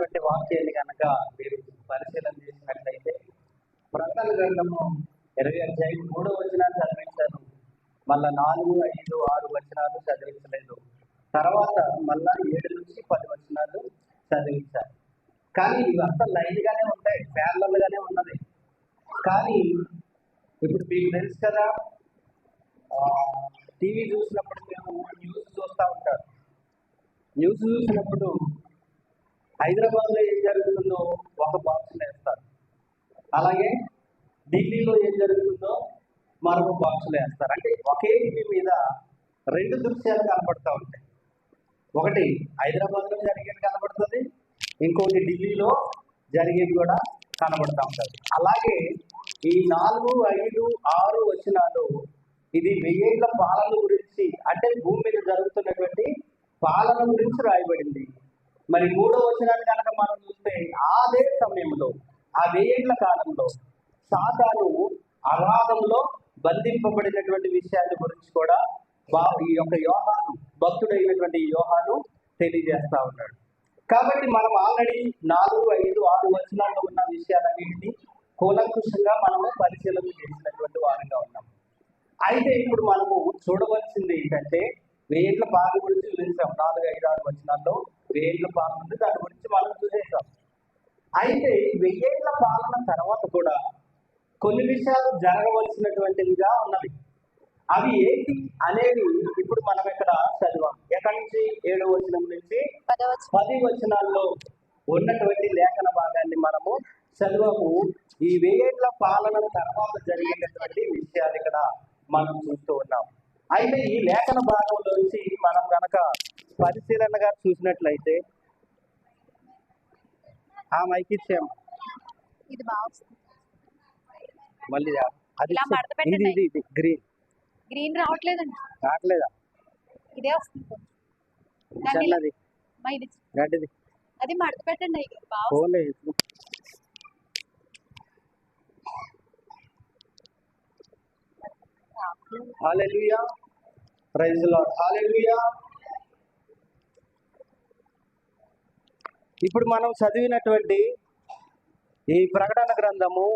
చదివినటువంటి వాక్యాన్ని కనుక మీరు పరిశీలన చేసినట్లయితే ప్రకటన గ్రంథము ఇరవై అధ్యాయం మూడో వచనాలు చదివించాను. మళ్ళా నాలుగు ఐదు ఆరు వచనాలు చదివించలేదు. తర్వాత మళ్ళా ఏడు నుంచి పది వచనాలు చదివించారు కానీ ఇవంతా లైన్ గానే ఉంటాయి ప్యారలల్ గానే ఉన్నది. కానీ ఇప్పుడు మీకు తెలుసు కదా టీవీ చూసినప్పుడు మేము న్యూస్ చూస్తూ ఉంటారు న్యూస్ చూసినప్పుడు హైదరాబాద్లో ఏం జరుగుతుందో ఒక బాక్స్లో వేస్తారు. అలాగే ఢిల్లీలో ఏం జరుగుతుందో మరొక బాక్సులు వేస్తారు. అంటే ఒకే టీవీ మీద రెండు దృశ్యాలు కనపడతా ఉంటాయి. ఒకటి హైదరాబాద్లో జరిగేది కనబడుతుంది ఇంకోటి ఢిల్లీలో జరిగేది కూడా కనబడతా ఉంటుంది. అలాగే ఈ నాలుగు ఐదు ఆరు వచనాలు ఇది వెయ్యేళ్ళ పాలన గురించి అంటే భూమి మీద జరుగుతున్నటువంటి పాలన గురించి రాయబడింది. మరి మూడో వచనాన్ని కనుక మనం చూస్తే అదే సమయంలో ఆ వెయ్యేళ్ళ కాలంలో సాతాను అగాధంలో బంధింపబడినటువంటి విషయాల గురించి కూడా బా ఈ యొక్క యోహాను భక్తుడైనటువంటి యోహాను తెలియజేస్తా ఉన్నాడు. కాబట్టి మనం ఆల్రెడీ నాలుగు ఐదు ఆరు వచనాల్లో ఉన్న విషయాలన్నింటినీ కూలంకుషంగా మనము పరిశీలన చేసినటువంటి వారంగా ఉన్నాం. అయితే ఇప్పుడు మనము చూడవలసింది ఏంటంటే వేట్ల బాధ గురించి చూసాం నాలుగు ఐదు ఆరు వచనాల్లో వేట్ల పాలు ఉంది దాని గురించి మనం చూసేసాం అయితే వెయ్యేళ్ళ పాలన తర్వాత కూడా కొన్ని విషయాలు జరగవలసినటువంటివిగా ఉన్నవి. అవి ఏంటి అనేవి ఇప్పుడు మనం ఇక్కడ చదివాం. ఎక్కడి నుంచి? ఏడో వచనం నుంచి? పది వచనాల్లో ఉన్నటువంటి లేఖన భాగాన్ని మనము చదువుకు ఈ వేయేళ్ళ పాలన తర్వాత జరిగేటటువంటి విషయాలు ఇక్కడ మనం చూస్తూ ఉన్నాం. అయితే ఈ లేఖన భాగంలోంచి మనం గనక పరిశీలనగా చూసినట్లయితే ఆ మైక్ ఇచ్చాం ఇది బాగా వస్తుంది మళ్ళీ అది ఇది. ఇది ఇది గ్రీన్. గ్రీన్ రావట్లేదండి. రావట్లేదా? ఇదే వస్తుంది. గడ్డిది. అది మడత పెట్టండి. పోలే హాలెలూయా ప్రైజ్ లాడ్ హాలెలుయా ఇప్పుడు మనం చదివినటువంటి ఈ ప్రకటన గ్రంథము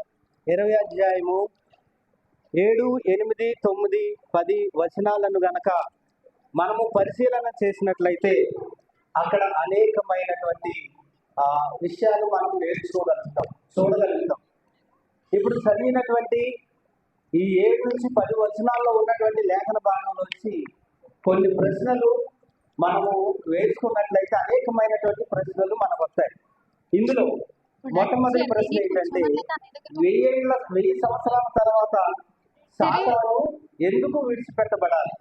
ఇరవై అధ్యాయము ఏడు ఎనిమిది తొమ్మిది పది వచనాలను గనక మనము పరిశీలన చేసినట్లయితే అక్కడ అనేకమైనటువంటి విషయాలు మనం నేర్చుకోగలుగుతాం చూడగలుగుతాం. ఇప్పుడు చదివినటువంటి ఈ ఏడు నుంచి పది వచనాల్లో ఉన్నటువంటి లేఖన భాగం కొన్ని ప్రశ్నలు మనము వేసుకున్నట్లయితే అనేకమైనటువంటి ప్రశ్నలు మనకు వస్తాయి. ఇందులో మొట్టమొదటి ప్రశ్న ఏంటంటే వెయ్యేళ్ళ వెయ్యి సంవత్సరాల తర్వాత సాతాను ఎందుకు విడిచిపెట్టబడాలి?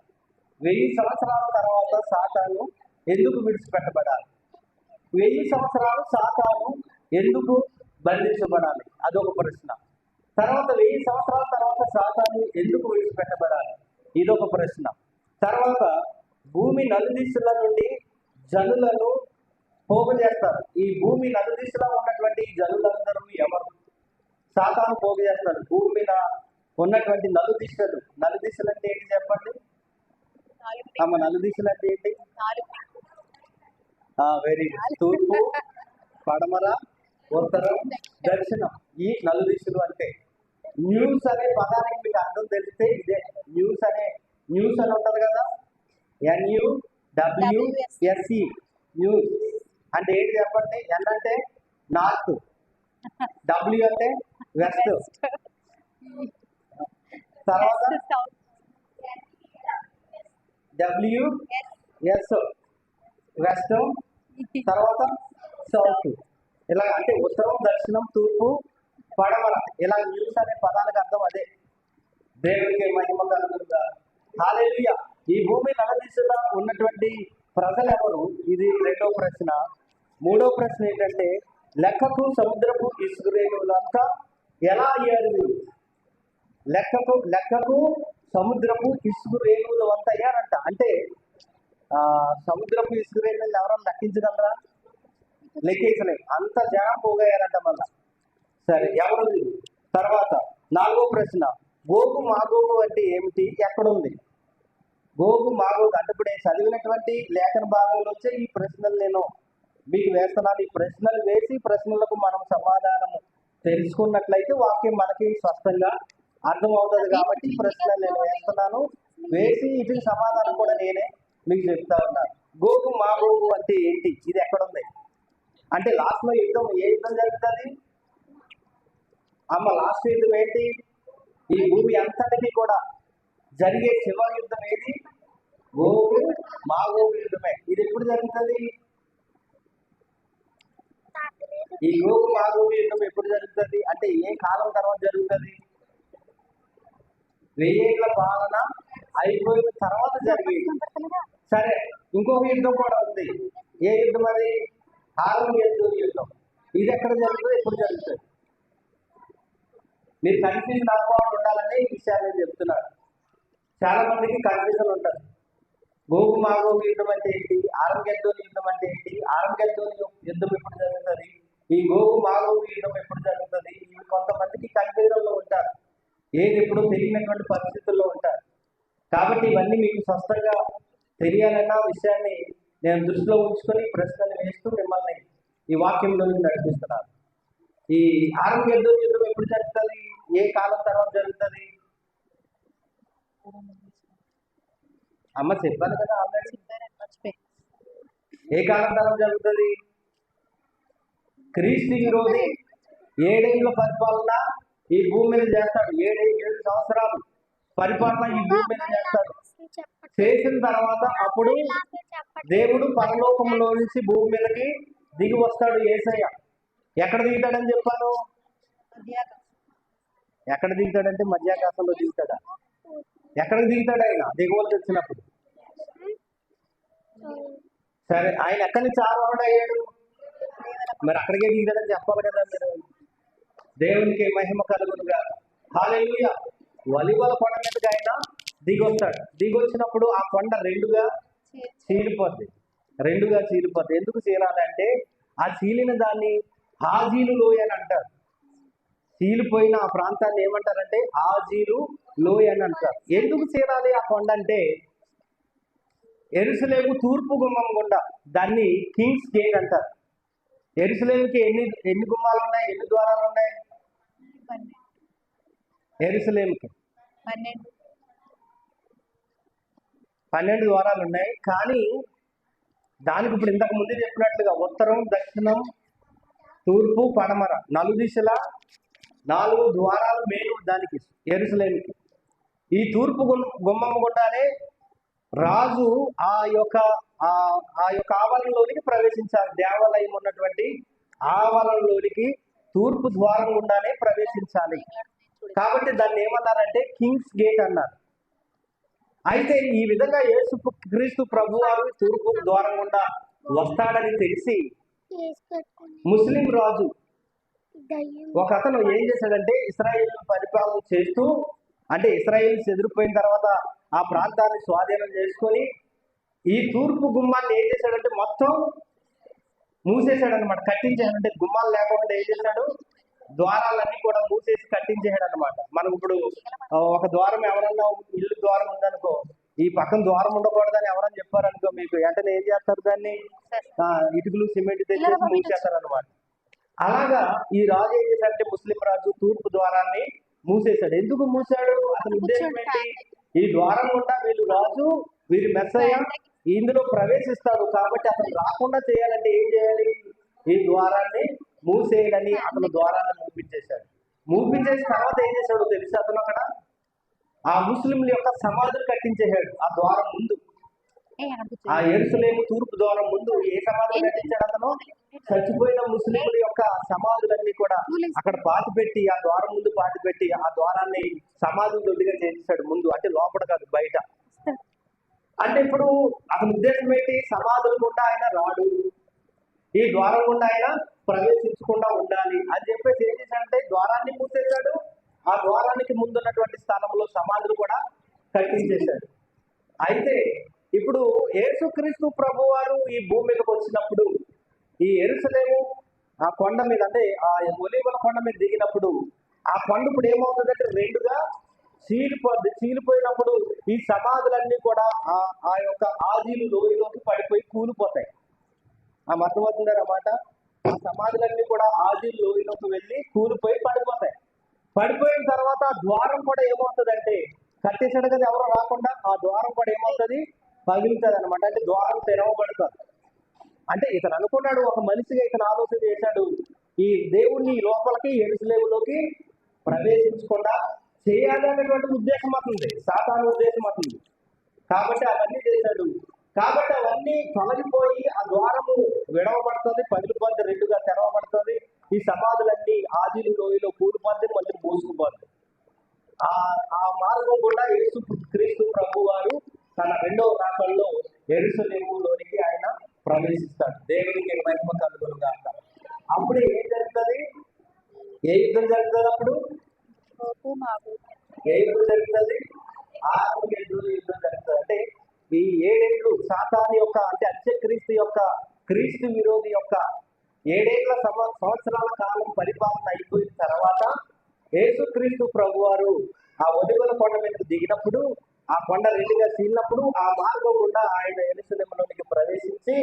వెయ్యి సంవత్సరాల తర్వాత సాతాను ఎందుకు విడిచిపెట్టబడాలి? వెయ్యి సంవత్సరాలు సాతాను ఎందుకు బంధించబడాలి? అదొక ప్రశ్న. తర్వాత వెయ్యి సంవత్సరాల తర్వాత సాతాను ఎందుకు విడిచిపెట్టబడాలి? ఇదొక ప్రశ్న. తర్వాత భూమి నలుదిశల నుండి జనులను పోగు చేస్తారు. ఈ భూమి నలుదిశలో ఉన్నటువంటి జనులందరూ ఎవరు? సాతాను పోగు చేస్తారు భూమి మీద ఉన్నటువంటి నలుదిశలు నలుదిశలు అంటే ఏంటి చెప్పండి? నాలుగు అమ్మ నలుదిశలు అంటే ఏంటి? వెరీ తూర్పు పడమర ఉత్తరం దక్షిణం ఈ నలుదిశలు అంటే. న్యూస్ అనే పదానికి మీకు అర్థం తెలిస్తే ఇదే. న్యూస్ అనే న్యూస్ అని ఉంటది కదా? ఎన్యు డబ్ల్యూ ఎస్ఈ న్యూస్ అంటే ఏంటి చెప్పండి? ఎన్ అంటే నార్త్. డబ్ల్యూ అంటే వెస్ట్. తర్వాత? డబ్ల్యూ ఎస్ వెస్ట్ తర్వాత? సౌత్ ఇలా అంటే ఉత్తరం దక్షిణం తూర్పు పడమర. ఇలా న్యూస్ అనే పదానికి అర్థం అదే. దేవుడికి మహిమ హాలేలుయా ఈ భూమి నలదిశలో ఉన్నటువంటి ప్రజలు ఎవరు ఇది రెండో ప్రశ్న. మూడో ప్రశ్న ఏంటంటే లెక్కకు సముద్రపు ఇసుకరేణువులంతా ఎలా అయ్యారు లెక్కకు లెక్కకు సముద్రపు ఇసుగు రేణువులు అంత అయ్యారంట అంటే సముద్రపు ఇసుగు రేణువులు ఎవరైనా లెక్కించగలరా? లెక్కించలేదు. అంత జనం పోగయ్యారంట మళ్ళా. సరే ఎవరు? తర్వాత నాలుగో ప్రశ్న. గోగు మాగోగు అంటే ఏమిటి? ఎక్కడుంది? గోగు మాగోగు అంటే ఇప్పుడు చదివినటువంటి లేఖన భాగంలో వచ్చే ఈ ప్రశ్నలు నేను మీకు వేస్తున్నాను. ఈ ప్రశ్నలు వేసి ప్రశ్నలకు మనం సమాధానము తెలుసుకున్నట్లయితే వాక్యం మనకి స్పష్టంగా అర్థమవుతుంది కాబట్టి ప్రశ్నలు నేను వేస్తున్నాను. వేసి వీటికి సమాధానం కూడా నేనే మీకు చెప్తా ఉన్నాను. గోగు మాగోగు అంటే ఏంటి? ఇది ఎక్కడుంది? అంటే లాస్ట్లో యుద్ధం ఏ యుద్ధం జరుగుతుంది? అమ్మ లాస్ట్ యుద్ధం ఏంటి? ఈ భూమి అంతటికీ కూడా జరిగే శివ యుద్ధం ఏది గోవు మా గోవు యుద్ధమే. ఇది ఎప్పుడు జరుగుతుంది? ఈ గోవు మా గోవు యుద్ధం ఎప్పుడు జరుగుతుంది? అంటే ఏ కాలం తర్వాత జరుగుతుంది? వెయ్యేళ్ళ పాలన అయిపోయిన తర్వాత జరిగేది. సరే ఇంకొక యుద్ధం కూడా ఉంది. ఏ యుద్ధం అది? హారం యుద్ధం. యుద్ధం ఇది ఎక్కడ జరుగుతుంది? ఎప్పుడు జరుగుతుంది? మీరు కన్ఫ్యూజన్ అవ్వకుండా ఉండాలనే ఈ విషయాలు చెప్తున్నారు. చాలా మందికి కన్ఫ్యూజన్ ఉంటుంది. గోగు మాగోగు యుద్ధం అంటే ఏంటి? ఆరంగెద్దోని యుద్ధం అంటే ఏంటి? ఆరంగెద్దోని యుద్ధం ఎప్పుడు జరుగుతుంది? ఈ గోగు మాగోగు యుద్ధం ఎప్పుడు జరుగుతుంది? ఇవి కొంతమందికి కన్ఫ్యూజన్లో ఉంటారు. ఏది ఎప్పుడో తెలియనటువంటి పరిస్థితుల్లో ఉంటారు. కాబట్టి ఇవన్నీ మీకు స్పష్టంగా తెలియాలన్న విషయాన్ని నేను దృష్టిలో ఉంచుకొని ప్రశ్నలు వేస్తూ మిమ్మల్ని ఈ వాక్యంలో నడిపిస్తున్నాను. ఈ ఆరంగెద్దోని యుద్ధం ఎప్పుడు జరుగుతుంది? ఏ కాలం తర్వాత జరుగుతుంది? అమ్మ చెప్పాను కదా ఆల్రెడీ. ఏ కాలం తర్వాత జరుగుతుంది? క్రీస్తు రోజు ఏడేళ్ళ పరిపాలన ఈ భూమి మీద చేస్తాడు. ఏడే ఏడు సంవత్సరాలు పరిపాలన ఈ భూమి మీద చేస్తాడు. చేసిన తర్వాత అప్పుడు దేవుడు పరలోకంలో నుంచి భూమి మీదకి దిగి వస్తాడు ఏసయ్య. ఎక్కడ దిగుతాడని చెప్పాను ఎక్కడ దిగుతాడంటే మధ్యాకాశంలో దిగుతాడా? ఎక్కడ దిగుతాడు ఆయన? దిగువలకి వచ్చినప్పుడు. సరే ఆయన ఎక్కడి నుంచి ఆరోహణ అయ్యాడు మరి అక్కడికే దిగుతాడని చెప్పాలి కదా మీరు. దేవునికి మహిమ కలుగునుగా హాలెలుయ వలివల కొండ మీదకి ఆయన దిగొస్తాడు. దిగొచ్చినప్పుడు ఆ కొండ రెండుగా చీలిపోద్ది. రెండుగా చీలిపోద్ది. ఎందుకు చీలాలంటే ఆ చీలిన దాన్ని హాజీలు లోయ అని అంటారు. చీలిపోయిన ఆ ప్రాంతాన్ని ఏమంటారంటే హాజీలు లోయ అని అంటారు. ఎందుకు చీలాలి ఆ కొండ అంటే ఎరుసలేము తూర్పు గుమ్మం గుండా దాన్ని కింగ్స్ గేట్ అంటారు. ఎరుసలేముకి ఎన్ని ఎన్ని గుమ్మాలు ఉన్నాయి ఎన్ని ద్వారాలు ఉన్నాయి ఎరుసలేముకి. పన్నెండు. ద్వారాలు ఉన్నాయి కానీ దానికి ఇప్పుడు ఇంతకు ముందు చెప్పినట్లుగా ఉత్తరం దక్షిణం తూర్పు పడమర నలు దిశల నాలుగు ద్వారాలు మేలు దానికి ఎరుసలేమికి. ఈ తూర్పు గుమ్- గుమ్మం గుండానే రాజు ఆ యొక్క ఆ ఆ యొక్క ఆవరణలోనికి ప్రవేశించాలి దేవాలయం ఉన్నటువంటి ఆవరణలోనికి తూర్పు ద్వారం గుండానే ప్రవేశించాలి. కాబట్టి దాన్ని ఏమన్నారంటే కింగ్స్ గేట్ అన్నారు. అయితే ఈ విధంగా యేసు క్రీస్తు ప్రభు వారు తూర్పు ద్వారం గుండా వస్తాడని తెలిసి ముస్లిం రాజు ఒక అతను ఏం చేశాడంటే ఇస్రాయేల్ పరిపాలన చేస్తూ అంటే ఇస్రాయేల్ చెదిరిపోయిన తర్వాత ఆ ప్రాంతాన్ని స్వాధీనం చేసుకొని ఈ తూర్పు గుమ్మాన్ని ఏం చేశాడంటే మొత్తం మూసేశాడు అనమాట కట్టించాడు అంటే గుమ్మాలు లేకుండా ఏం చేశాడు? ద్వారాలన్నీ కూడా మూసేసి కట్టించేసాడు అనమాట మనం ఇప్పుడు ఒక ద్వారం ఎవరన్నా ఇల్లు ద్వారం ఉందనుకో ఈ పక్కన ద్వారం ఉండకూడదని ఎవరన్నా చెప్పారనుకో మీకు వెంటనే ఏం చేస్తారు దాన్ని? ఆ, ఇటుకలు సిమెంట్ తెచ్చేసి మూసేస్తారు అనమాట అలాగా ఈ రాజు ఏం చేశాడంటే ముస్లిం రాజు తూర్పు ద్వారాన్ని మూసేశాడు. ఎందుకు మూసాడు? అతని ఉద్దేశం ఏంటి? ఈ ద్వారం గుండా వీళ్ళు రాజు వీరి మెస్సయ్య ఇందులో ప్రవేశిస్తాడు కాబట్టి అతను రాకుండా చేయాలంటే ఏం చేయాలి? ఈ ద్వారాన్ని మూసేయడని అతను ద్వారాన్ని మూపించేశాడు. మూపించేసిన తర్వాత ఏం చేశాడు తెలిసి అతను అక్కడ? ఆ ముస్లింల యొక్క సమాధులు కట్టించేశాడు ఆ ద్వారం ముందు. ఆ ఎరుసలేము తూర్పు ద్వారం ముందు ఏ సమాధులు కట్టించాడు అతను? చచ్చిపోయిన ముస్లింల యొక్క సమాధులన్నీ కూడా అక్కడ పాతి పెట్టి ఆ ద్వారం ముందు పాతి పెట్టి ఆ ద్వారాన్ని సమాధులు దొడ్డిగా చేసేసాడు ముందు. అంటే లోపల కాదు బయట. అంటే ఇప్పుడు అతని ఉద్దేశం ఏంటి? సమాధులు గుండా ఆయన రాడు. ఈ ద్వారం గుండా ఆయన ప్రవేశించకుండా ఉండాలి. అని చెప్పేసి ఏం చేశాడంటే ద్వారాన్ని మూసేశాడు. ఆ ద్వారానికి ముందున్నటువంటి స్థలంలో సమాధులు కూడా కట్టించేశాడు. అయితే ఇప్పుడు యేసుక్రీస్తు ప్రభు వారు ఈ భూమి మీదకి వచ్చినప్పుడు ఈ ఎరుసలేము ఆ కొండ మీద అంటే ఆ ఒలీవల కొండ మీద దిగినప్పుడు ఆ కొండ ఇప్పుడు ఏమవుతుందంటే రెండుగా చీలిపోద్ది చీలిపోయినప్పుడు ఈ సమాధులన్నీ కూడా ఆ ఆ యొక్క ఆజీలు లోయలోకి పడిపోయి కూలిపోతాయి. ఆ అర్థమవుతుందా ఆ సమాధులన్నీ కూడా ఆజీలు లోయలోకి వెళ్ళి కూలిపోయి పడిపోతాయి. పడిపోయిన తర్వాత ద్వారం కూడా ఏమవుతుందంటే కట్టేసాడు కదా ఎవరు రాకుండా ఆ ద్వారం కూడా ఏమవుతుంది? పగిలుతుంది అనమాట అంటే ద్వారం తెరవబడుతుంది. అంటే ఇతను అనుకున్నాడు ఒక మనిషిగా ఇతను ఆలోచన చేశాడు. ఈ దేవుణ్ణి లోపలికి ఎరుసలేవులోకి ప్రవేశించకుండా చేయాలి అనేటువంటి ఉద్దేశం అవుతుంది సాతాను ఉద్దేశం అవుతుంది కాబట్టి అవన్నీ చేశాడు. కాబట్టి అవన్నీ తొలగిపోయి ఆ ద్వారము విడవబడుతుంది పగిలిపోద్ది రెండుగా తెరవబడుతుంది. ఈ సమాధులన్నీ ఆదిలు లోయలో కూలిపోద్ది మళ్ళీ మూసుకుపోద్ది ఆ ఆ మార్గం కూడా యేసు క్రీస్తు ప్రభు వారు తన రెండవ రాకల్లో ఎరుసలేములోనికి ఆయన ప్రవేశిస్తాడు దేవునికి మహిమ కలుగును గాక. అప్పుడు ఏం జరుగుతుంది? ఏ యుద్ధం జరుగుతుంది అప్పుడు? ఏ యుద్ధం జరుగుతుంది? ఆరు యుద్ధం యుద్ధం జరుగుతుంది. అంటే ఈ ఏడేళ్ళు సాతాని యొక్క అంటే అత్యక్రీస్తు యొక్క క్రీస్తు విరోధి యొక్క ఏడేళ్ళ సంవ సంవత్సరాల కాలం పరిపాలన అయిపోయిన తర్వాత యేసుక్రీస్తు ప్రభువారు ఆ ఒలివల కొండ మీద దిగినప్పుడు ఆ కొండ రెండుగా చీలినప్పుడు ఆ మార్గం గుండా ఆయన ఎరుసలేములోనికి ప్రవేశించి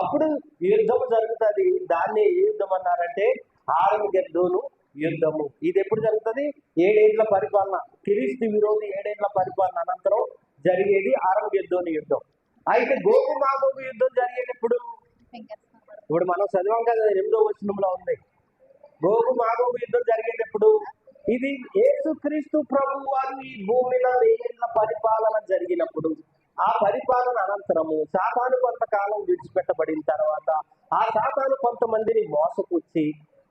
అప్పుడు యుద్ధం జరుగుతుంది. దాన్ని ఏ యుద్ధం అన్నారంటే ఆరంగెద్దోను యుద్ధము. ఇది ఎప్పుడు జరుగుతుంది? ఏడేళ్ళ పరిపాలన క్రీస్తు విరోధి ఏడేళ్ళ పరిపాలన అనంతరం జరిగేది ఆరంగెద్దోని యుద్ధం. అయితే గోగు మాగోగు యుద్ధం జరిగేటప్పుడు వెంకటేశ్వర ఇప్పుడు మనం చదివాం కదా ఎనిమిదో వచనంలో ఉంది. గోగు మాగోగు యుద్ధం జరిగేటప్పుడు ఇది యేసుక్రీస్తు ప్రభు వారు ఈ భూమిలో ఏళ్ళ పరిపాలన జరిగినప్పుడు ఆ పరిపాలన అనంతరము సాతాను కొంతకాలం విడిచిపెట్టబడిన తర్వాత ఆ సాతాను కొంతమందిని మోసపుచ్చి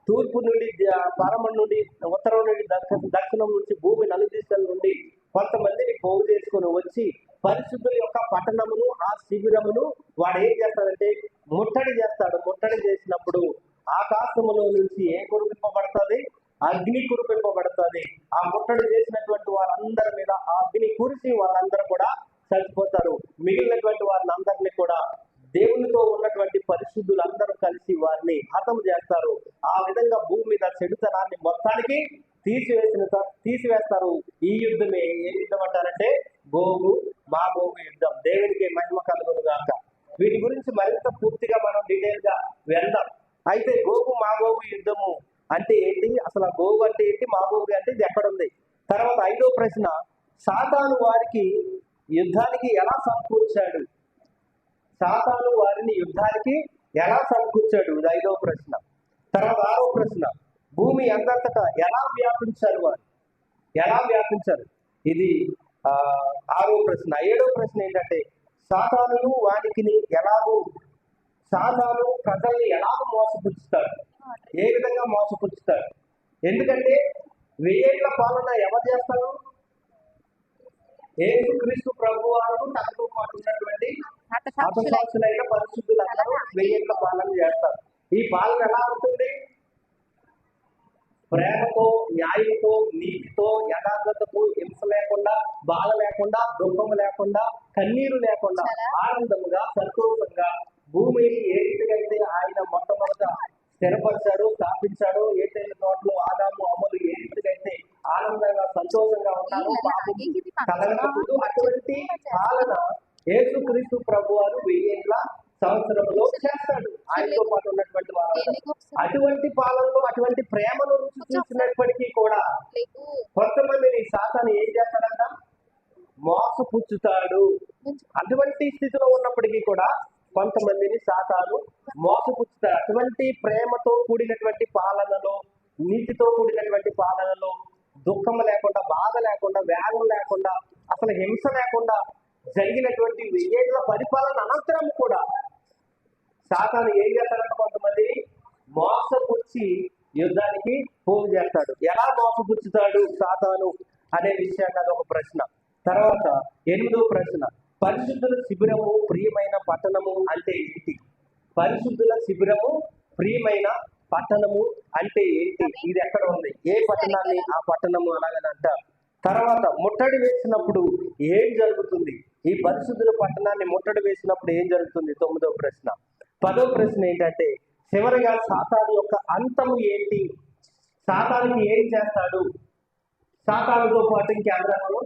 తూర్పు నుండి ద- పరమ నుండి ఉత్తరం నుండి దక్ష దక్షిణం నుంచి భూమి నలుదిశల నుండి కొంతమందిని పోగు చేసుకుని వచ్చి పరిశుద్ధుల యొక్క పట్టణమును ఆ శిబిరమును వాడు ఏం చేస్తాడంటే ముట్టడి చేస్తాడు. ముట్టడి చేసినప్పుడు ఆకాశములో నుంచి ఏ కురిపింపబడుతుంది? అగ్ని కురిపింపబడుతుంది ఆ ముట్టడి చేసినటువంటి వారందరి మీద ఆ అగ్ని కురిసి వారందరూ కూడా చచ్చిపోతారు. మిగిలినటువంటి వారిని అందరినీ కూడా దేవునితో ఉన్నటువంటి పరిశుద్ధులందరూ కలిసి వారిని హతం చేస్తారు. ఆ విధంగా భూమి మీద చెడుతనాన్ని మొత్తానికి తీసివేసిన తీసివేస్తారు. ఈ యుద్ధమే ఏ యుద్ధం అంటారంటే గోగు మా గోగు యుద్ధం. దేవునికి మహిమ కలుగును గాక వీటి గురించి మరింత పూర్తిగా మనం డీటెయిల్గా వెళ్దాం అయితే గోగు మా గోగు యుద్ధము అంటే ఏంటి? అసలు ఆ గోగు అంటే ఏంటి? మా గోగు అంటే ఇది ఎక్కడ ఉంది? తర్వాత ఐదో ప్రశ్న సాతాను వారికి యుద్ధానికి ఎలా సమకూర్చాడు? సాతాను వారిని యుద్ధానికి ఎలా సమకూర్చాడు? ఇది ఐదో ప్రశ్న. తర్వాత ఆరో ప్రశ్న భూమి అంతటా ఎలా వ్యాపించారు వారు? ఎలా వ్యాపించారు? ఇది ఆరో ప్రశ్న. ఏడో ప్రశ్న ఏంటంటే సాతానులు వానికి ఎలాగో సాతాను ప్రజల్ని ఎలాగో మోసపుచ్చుతాడు ఏ విధంగా మోసపుచ్చుతాడు ఎందుకంటే వెయ్యేళ్ళ పాలన ఎవరు చేస్తారు? యేసుక్రీస్తు ప్రభు వారు తనతో పాటు ఉన్నటువంటి హతసాక్షులై పరిశుద్ధులందరూ వెయ్యేళ్ళ పాలన చేస్తారు. ఈ పాలన ఎలా ఉంటుంది? ప్రేమతో న్యాయంతో నీతితో యథార్థతకు హింస లేకుండా బాధ లేకుండా దుఃఖం లేకుండా కన్నీరు లేకుండా ఆనందముగా సంతోషంగా భూమిని ఏ రీతిగా అయితే ఆయన మొట్టమొదట స్థిరపరిచాడు స్థాపించాడు ఏటైన తోటలో ఆదాము అమలు ఏ రీతిగా అయితే ఆనందంగా సంతోషంగా ఉన్నారో పాపం కలగకూడదు అటువంటి పాలన యేసుక్రీస్తు ప్రభు వారు వెయ్యేళ్ళ సంవత్సరంలో చేస్తాడు. ఆయనతో పాటు ఉన్నటువంటి వారు అటువంటి పాలనలో అటువంటి ప్రేమను రుచి చూసినప్పటికీ కూడా కొంతమందిని సాతాను ఏం చేస్తాడంట? మోసపుచ్చుతాడు అటువంటి స్థితిలో ఉన్నప్పటికీ కూడా కొంతమందిని సాతాను మోసపుచ్చుతారు అటువంటి ప్రేమతో కూడినటువంటి పాలనలో నీతితో కూడినటువంటి పాలనలో దుఃఖం లేకుండా బాధ లేకుండా వేగం లేకుండా అసలు హింస లేకుండా జరిగినటువంటి వెయ్యేళ్ళ పరిపాలన అనంతరం కూడా సాతాను ఏం చేస్తాడంటే కొంతమంది? మోసపుచ్చి యుద్ధానికి పోగు చేస్తాడు. ఎలా మోసపుచ్చుతాడు సాతాను అనే విషయాన్ని ఒక ప్రశ్న. తర్వాత ఎనిమిదో ప్రశ్న. పరిశుద్ధుల శిబిరము ప్రియమైన పట్టణము అంటే ఏంటి? పరిశుద్ధుల శిబిరము ప్రియమైన పట్టణము అంటే ఏంటి? ఇది ఎక్కడ ఉంది? ఏ పట్టణాన్ని? ఆ పట్టణము అలాగని అంటారు తర్వాత ముట్టడి వేసినప్పుడు ఏం జరుగుతుంది? ఈ పరిశుద్ధుల పట్టణాన్ని ముట్టడి వేసినప్పుడు ఏం జరుగుతుంది? తొమ్మిదో ప్రశ్న. పదో ప్రశ్న ఏంటంటే చివరిగా సాతాను యొక్క అంతము ఏంటి? సాతానికి ఏం చేస్తాడు? సాతానుతో పాటు ఇంకెవరెవరు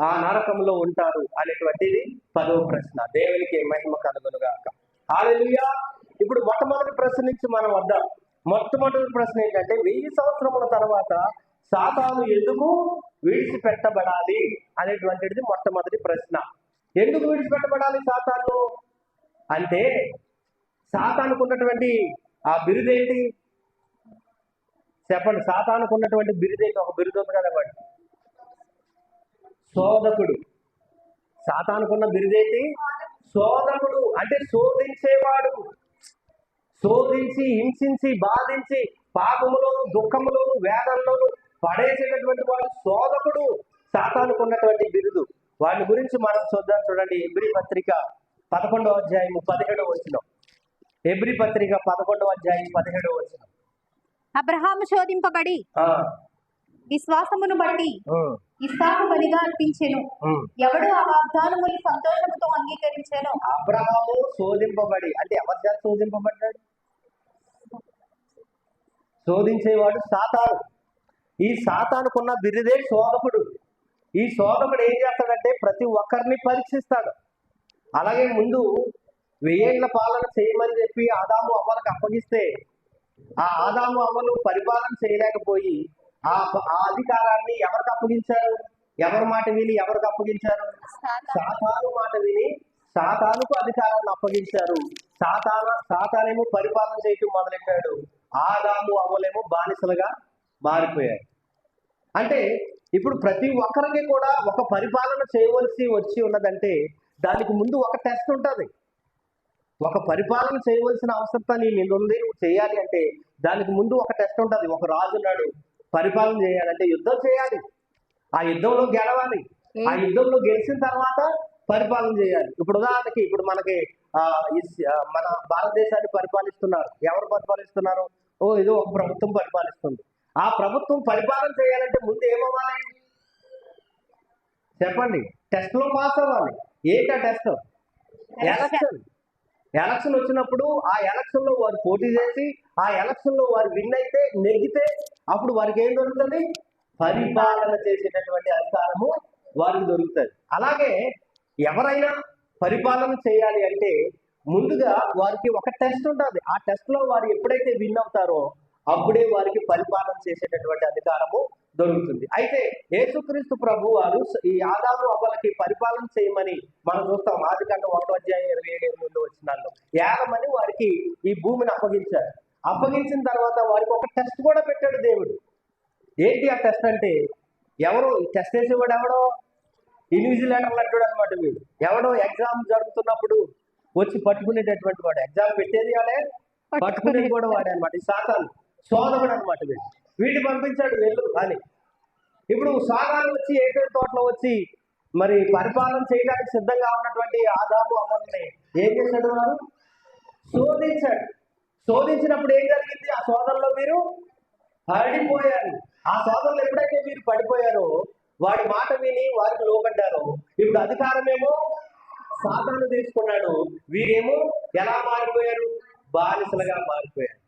ఆ నరకంలో ఉంటారు అనేటువంటిది పదో ప్రశ్న. దేవునికి మహిమ కలుగునుగాక. హాలెలుయా. ఇప్పుడు మొట్టమొదటి ప్రశ్న నుంచి మనం వద్దాం. మొట్టమొదటి ప్రశ్న ఏంటంటే వెయ్యి సంవత్సరముల తర్వాత సాతాను ఎందుకు విడిచిపెట్టబడాలి అనేటువంటిది మొట్టమొదటి ప్రశ్న. ఎందుకు విడిచిపెట్టబడాలి సాతాను? అంటే సాతానుకు ఉన్నటువంటి ఆ బిరుదేంటి? చెప్పండి సాతానుకు ఉన్నటువంటి బిరుదేంటి? ఒక బిరుదు ఉంది కదా వాడు శోధకుడు. సాతానుకున్న బిరుదేంటి? శోధకుడు అంటే శోధించేవాడు. శోధించి హింసించి బాధించి పాపములోను దుఃఖములోను వేదనలోను పడేసేటటువంటి వాడు శోధకుడు. సాతానుకున్నటువంటి బిరుదు. వాటి గురించి మనం చూద్దాం చూడండి. ఎబ్రి పత్రిక పదకొండవ అధ్యాయం పదిహేడవ వచ్చిన ఎబ్రి పత్రిక పదకొండవ అధ్యాయం పదిహేడవ వచ్చిన అబ్రహాము శోధింపబడి విశ్వాసమును బట్టి ఇస్సాకు బలిగా అర్పించెను. ఎవడు ఆ వాగ్దానములు సంతోషముతో అంగీకరించెను? అబ్రహాము శోధింపబడి అంటే ఎవరి చేత శోధింపబడ్డాడు? శోధించేవాడు సాతాను. ఈ సాతానుకున్న బిరుదే శోధకుడు ఈ శోధకుడు ఏం చేస్తాడంటే ప్రతి ఒక్కరిని పరీక్షిస్తాడు. అలాగే ముందు వెయ్యేళ్ళ పాలన చేయమని చెప్పి ఆదాము అవ్వలకు అప్పగిస్తే ఆ ఆదాము అవ్వలు పరిపాలన చేయలేకపోయి ఆ ఆ అధికారాన్ని ఎవరికి అప్పగించారు? ఎవరి మాట విని ఎవరికి అప్పగించారు? సాతాను మాట విని సాతానుకు అధికారాన్ని అప్పగించారు. సాతాన సాతానేమో పరిపాలన చేయటం మొదలెట్టాడు. ఆదాము అవ్వలేమో బానిసలుగా మారిపోయారు. అంటే ఇప్పుడు ప్రతి ఒక్కరికి కూడా ఒక పరిపాలన చేయవలసి వచ్చి ఉన్నదంటే దానికి ముందు ఒక టెస్ట్ ఉంటుంది. ఒక పరిపాలన చేయవలసిన అవసరత నీ నిన్ను ఉంది నువ్వు చేయాలి అంటే దానికి ముందు ఒక టెస్ట్ ఉంటుంది. ఒక రాజు ఉన్నాడు. పరిపాలన చేయాలంటే యుద్ధం చేయాలి. ఆ యుద్ధంలో గెలవాలి. ఆ యుద్ధంలో గెలిచిన తర్వాత పరిపాలన చేయాలి. ఇప్పుడు ఉదాహరణకి ఇప్పుడు మనకి మన భారతదేశాన్ని పరిపాలిస్తున్నారు. ఎవరు పరిపాలిస్తున్నారు? ఓ ఏదో ఒక ప్రభుత్వం పరిపాలిస్తుంది. ఆ ప్రభుత్వం పరిపాలన చేయాలంటే ముందు ఏమవ్వాలి? చెప్పండి. టెస్ట్లో పాస్ అవ్వాలి. ఏంటి ఆ టెస్ట్? ఎలక్షన్. ఎలక్షన్ వచ్చినప్పుడు ఆ ఎలక్షన్లో వారు పోటీ చేసి ఆ ఎలక్షన్లో వారు విన్ అయితే నెగ్గితే అప్పుడు వారికి ఏం దొరుకుతుంది? పరిపాలన చేసేటటువంటి అధికారము వారికి దొరుకుతుంది. అలాగే ఎవరైనా పరిపాలన చేయాలి అంటే ముందుగా వారికి ఒక టెస్ట్ ఉంటుంది. ఆ టెస్ట్లో వారు ఎప్పుడైతే విన్ అవుతారో అప్పుడే వారికి పరిపాలన చేసేటటువంటి అధికారము దొరుకుతుంది అయితే యేసుక్రీస్తు ప్రభు వారు ఈ ఆదాము అవ్వలకి పరిపాలన చేయమని మనం చూస్తాం. ఆది కంటే ఒకటో అధ్యాయం ఇరవై ఏడు ఇరవై ఎనిమిది వచ్చినాల్లో ఏగమని వారికి ఈ భూమిని అప్పగించారు. అప్పగించిన తర్వాత వారికి ఒక టెస్ట్ కూడా పెట్టాడు దేవుడు. ఏంటి ఆ టెస్ట్ అంటే ఎవరు టెస్ట్ వేసేవాడు ఎవడో? ఇన్విజిలేటర్లు అంటాడు అనమాట వీడు. ఎవడో ఎగ్జామ్ జరుగుతున్నప్పుడు వచ్చి పట్టుకునేటటువంటి వాడు. ఎగ్జామ్ పెట్టేది వాడే? పట్టుకునేది కూడా వాడే అనమాట ఈ సాతాను. సోదరుడు అనమాట వీడు. వీడిని పంపించాడు వెళ్ళు అని. ఇప్పుడు సాగాలు వచ్చి ఏటేడు తోటలో వచ్చి మరి పరిపాలన చేయడానికి సిద్ధంగా ఉన్నటువంటి ఆదాము అమ్మల్ని ఏం చేశాడు వారు? శోధించాడు. శోధించినప్పుడు ఏం జరిగింది? ఆ శోధనలో మీరు పడిపోయారు. ఆ శోధనలో ఎప్పుడైతే మీరు పడిపోయారో వాడి మాట విని వారికి లోబడ్డారు. ఇప్పుడు అధికారమేమో సాతాను తీసుకున్నాడు. వీరేమో ఎలా మారిపోయారు? బానిసలుగా మారిపోయారు.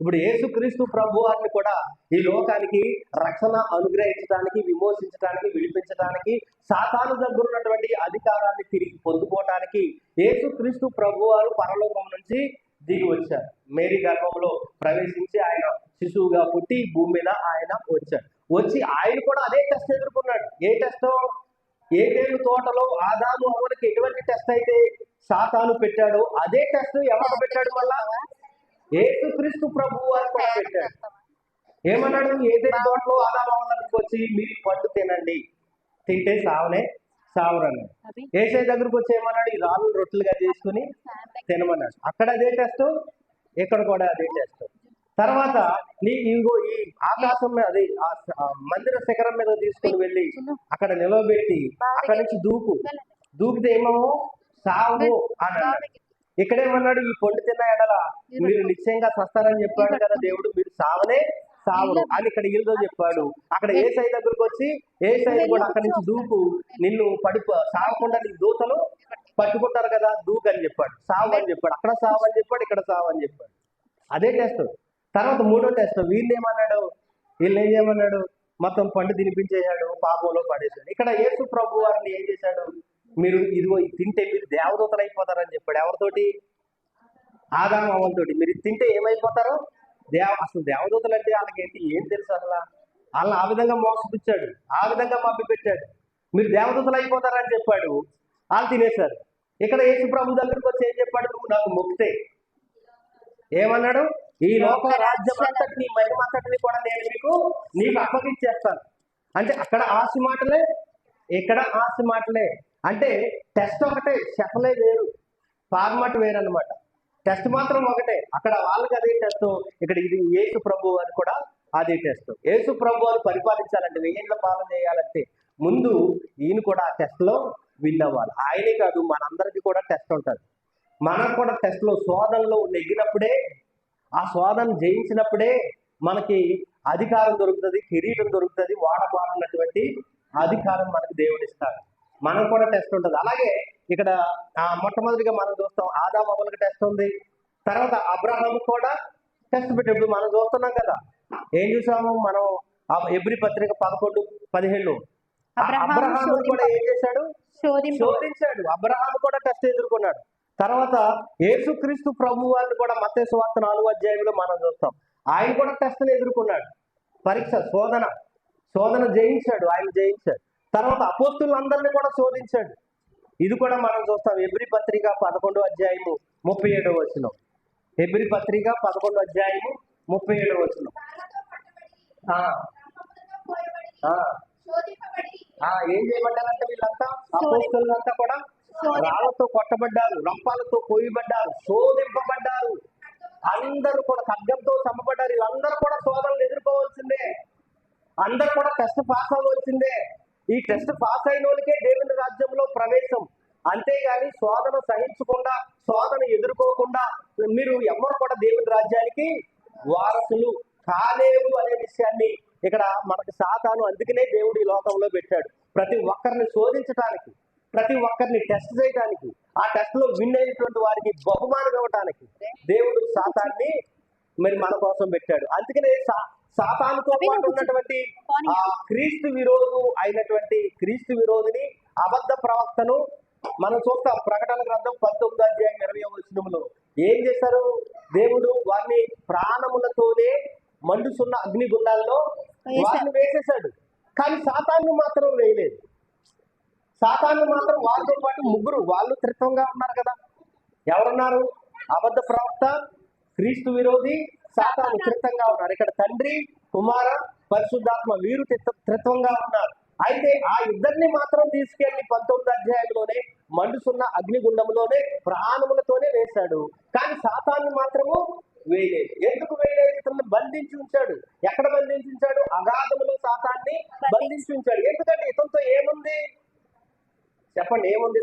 ఇప్పుడు యేసుక్రీస్తు ప్రభు అని కూడా ఈ లోకానికి రక్షణ అనుగ్రహించడానికి విమోచించడానికి విడిపించడానికి సాతాను దగ్గర ఉన్నటువంటి అధికారాన్ని తిరిగి పొందుకోవటానికి యేసుక్రీస్తు ప్రభు వారు పరలోకం నుంచి దిగి వచ్చారు. మేరీ గర్భంలో ప్రవేశించి ఆయన శిశువుగా పుట్టి భూమి మీద ఆయన వచ్చాడు వచ్చి ఆయన కూడా అదే టెస్ట్ ఎదుర్కొన్నాడు. ఏ టెస్ట్ ఏటేలు తోటలో ఆదాము అవ్వలకి ఎటువంటి టెస్ట్ అయితే సాతాను పెట్టాడో అదే టెస్ట్ ఎవరు పెట్టాడు మళ్ళా? ఏసుక్రీస్తు ప్రభు కూడా పెట్టాడు. ఏమన్నాడు? ఏదైతే తోటలో ఆదాము అవ్వడానికి వచ్చి మీరు పండు తినండి. తింటే సావనే సావరని. అది. ఏసై దగ్గరకు వచ్చి ఏమన్నాడు? ఈ రాళ్ళు రొట్టెలుగా చేసుకుని తినమన్నాడు. అక్కడ అదే టెస్ట్ ఇక్కడ కూడా అదే టెస్ట్. తర్వాత నీ ఇంకో ఈ ఆకాశం మీద అది మందిర శిఖరం మీద తీసుకొని వెళ్ళి అక్కడ నిలవబెట్టి అక్కడ నుంచి దూకు. దూకితే ఏమో సావు అని అన్నాడు. ఇక్కడేమన్నాడు ఈ పండు తిన్న ఎడల మీరు నిశ్చయంగా సస్తారని చెప్పాడు కదా దేవుడు. మీరు సావనే సావరు అని ఇక్కడ ఈరోజు చెప్పాడు. అక్కడ ఏ సై దగ్గరకు వచ్చి ఏ సై కూడా అక్కడి నుంచి దూకు. నిన్ను పడిపో. సావకుండా నీ దూతలు పట్టుకుంటారు కదా దూకు అని చెప్పాడు. సావు అని చెప్పాడు. అక్కడ సావు అని చెప్పాడు ఇక్కడ సావు అని చెప్పాడు. అదే టెస్ట్. తర్వాత మూడో టెస్ట్. వీళ్ళు ఏమన్నాడు? వీళ్ళు ఏం చేయమన్నాడు? మొత్తం పండు తినిపించేశాడు పాపంలో పడేశాడు. ఇక్కడ యేసు ప్రభు వారిని ఏం చేశాడు? మీరు ఇదిగో ఇది తింటే మీరు దేవదూతలు అయిపోతారని చెప్పాడు. ఎవరితోటి? ఆదాం మీరు తింటే ఏమైపోతారు? దేవ అసలు దేవదూతలు అంటే వాళ్ళకి ఏంటి ఏం తెలుసు అసలు? వాళ్ళని ఆ విధంగా మోసపుచ్చాడు. ఆ విధంగా మబ్బి పెట్టాడు మీరు దేవదూతలు అయిపోతారని చెప్పాడు. వాళ్ళు తినేశారు. ఇక్కడ యేసు ప్రభు దగ్గరికి వచ్చి ఏం చెప్పాడు? నువ్వు నాకు మొక్కితే. ఏమన్నాడు? ఈ లోక రాజ్యం అంతటిని మహిమ అంతటిని కూడా నేను మీకు నీకు అప్పగించేస్తాను. అంటే అక్కడ ఆశ మాటలే ఇక్కడ ఆశ మాటలే. అంటే టెస్ట్ ఒకటే షెఫలే వేరు. ఫార్మాట్ అనమాట టెస్ట్ మాత్రం ఒకటే. అక్కడ వాళ్ళకి అదే టెస్ట్ ఇక్కడ ఇది యేసు ప్రభు అని కూడా అదే టెస్ట్ యేసు ప్రభు అని పరిపాలించాలంటే వెయ్యేళ్ళ పాలన చేయాలంటే ముందు ఈయన కూడా ఆ టెస్ట్లో విన్ అవ్వాలి. ఆయనే కాదు మనందరికీ కూడా టెస్ట్ ఉంటుంది. మనకు కూడా టెస్ట్లో శోధనలో నెగ్గినప్పుడే ఆ శోధన జయించినప్పుడే మనకి అధికారం దొరుకుతుంది కిరీటం దొరుకుతుంది వాడబారినటువంటి అధికారం మనకి దేవుడిస్తాడు. మనం కూడా టెస్ట్ ఉంటుంది. అలాగే ఇక్కడ ఆ, మొట్టమొదటిగా మనం చూస్తాం ఆదాం అవ్వలకి టెస్ట్ ఉంది. తర్వాత అబ్రహాం కూడా టెస్ట్ పెట్టేప్పుడు మనం చూస్తున్నాం కదా. ఏం చూసాము? మనం ఎబ్రి పత్రిక పదకొండు పదిహేను అబ్రహాము అబ్రహాం కూడా ఏం చేశాడు? శోధించాడు. అబ్రహాం కూడా టెస్ట్ ఎదుర్కొన్నాడు. తర్వాత యేసుక్రీస్తు ప్రభు వారిని కూడా మత్తే సువార్త నాలుగు అధ్యాయంలో మనం చూస్తాం. ఆయన కూడా టెస్ట్ని ఎదుర్కొన్నాడు. పరీక్ష శోధన. శోధన జయించాడు. ఆయన జయించాడు. తర్వాత అపోస్తులందరినీ కూడా శోధించాడు. ఇది కూడా మనం చూస్తాం. ఎబ్రి పత్రిక పదకొండు అధ్యాయము ముప్పై ఏడవ వచ్చిన ఎబ్రి పత్రిక పదకొండు అధ్యాయము ముప్పై ఏడవ వచ్చిన ఏం చేయబడ్డారంటే వీళ్ళంతా? అపోస్తులంతా కూడా రాళ్ళతో కొట్టబడ్డారు రంపాలతో కోయబడ్డారు శోధింపబడ్డారు. అందరూ కూడా ఖడ్గంతో చంపబడ్డారు. వీళ్ళందరూ కూడా శోధనలు ఎదుర్కోవాల్సిందే. అందరు కూడా టెస్ట్ పాస్ అవ్వాల్సిందే ఈ టెస్ట్ పాస్ అయిన వాళ్ళకే దేవుని రాజ్యంలో ప్రవేశం. అంతేగాని శోధన సహించకుండా శోధన ఎదుర్కోకుండా మీరు ఎవరు కూడా దేవుని రాజ్యానికి వారసులు కాలేవు అనే విషయాన్ని ఇక్కడ మనకి సాతాను అందుకనే దేవుడు ఈ లోకంలో పెట్టాడు. ప్రతి ఒక్కరిని శోధించడానికి ప్రతి ఒక్కరిని టెస్ట్ చేయడానికి ఆ టెస్ట్లో విన్ అయినటువంటి వారికి బహుమానం ఇవ్వటానికి దేవుడు సాతాన్ని మరి మన కోసం పెట్టాడు. అందుకనే సా- సాతానుతో పాటు ఉన్నటువంటి ఆ క్రీస్తు విరోధు అయినటువంటి క్రీస్తు విరోధిని అబద్ధ ప్రవక్తను మనం చూస్తాం ప్రకటన గ్రంథం పంతొమ్మిది అధ్యాయం ఇరవై వచనంలో ఏం చేశారు? దేవుడు వారిని ప్రాణములతోనే మండుతున్న అగ్నిగుండాల్లో వారిని వేసేశాడు. కానీ సాతాన్ని మాత్రం వేయలేదు. సాతాను మాత్రం వారితో పాటు ముగ్గురు వాళ్ళు త్రిత్వంగా ఉన్నారు కదా. ఎవరున్నారు? అబద్ధ ప్రవక్త క్రీస్తు విరోధి సాతాను త్రిత్వంగా ఉన్నారు. ఇక్కడ తండ్రి కుమార పరిశుద్ధాత్మ వీరు త్రిత్వంగా ఉన్నారు. అయితే ఆ ఇద్దరిని మాత్రం తీసుకెళ్ళి పంతొమ్మిది అధ్యాయంలోనే మండుసున్న అగ్నిగుండంలోనే ప్రాణములతోనే వేశాడు. కానీ సాతాన్ని మాత్రము వేయలేదు. ఎందుకు వేయలేదు? ఇతన్ని బంధించి ఉంచాడు. ఎక్కడ బంధించి ఉంచాడు? అగాధములో సాతాన్ని బంధించి ఉంచాడు. ఎందుకంటే ఇతనితో ఏముంది? చెప్పండి ఏముంది?